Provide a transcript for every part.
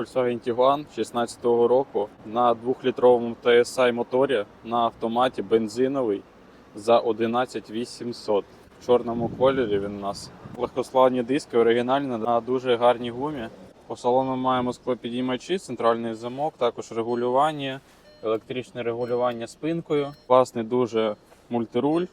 Volkswagen Tiguan 16 року на 2-літровому TSI моторі на автоматі бензиновий за 11800. В чорному кольорі він у нас. Легкославні диски, оригінальні на дуже гарній гумі. По салону маємо склопідіймачі, центральний замок, також регулювання, електричне регулювання спинкою. Класний дуже мультируль,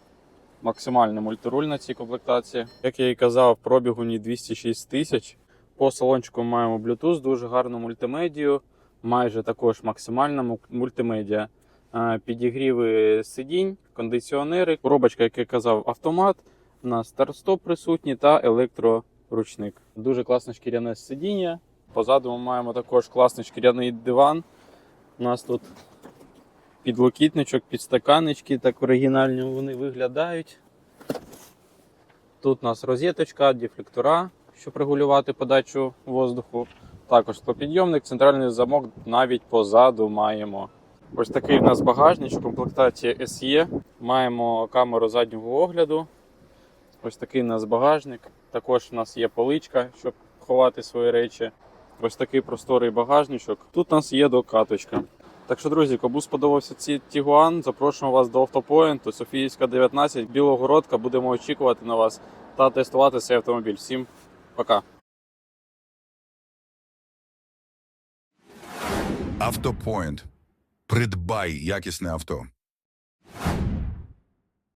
максимальний мультируль на цій комплектації. Як я і казав, пробігу ні 206 тисяч. По салончику маємо Bluetooth, дуже гарну мультимедію, майже також максимальна му- мультимедіа. Е, Підігріви сидінь, кондиціонери, коробочка, як я казав, автомат. У нас старт-стоп присутній та електроручник. Дуже класне шкіряне сидіння. Позаду ми маємо також класний шкіряний диван. У нас тут підлокітничок, підстаканнички, так оригінально вони виглядають. Тут у нас розеточка, дефлектора, щоб регулювати подачу воздуху. Також склопідйомник, центральний замок навіть позаду маємо. Ось такий в нас багажник в комплектації SE. Маємо камеру заднього огляду. Ось такий у нас багажник. Також у нас є поличка, щоб ховати свої речі. Ось такий просторий багажничок. Тут у нас є докаточка. Так що, друзі, кому сподобався ці Тігуан, запрошуємо вас до автопоінту, Софіївська 19, Білогородка. Будемо очікувати на вас та тестувати цей автомобіль. Всім пока! Автопоінт. Придбай якісне авто.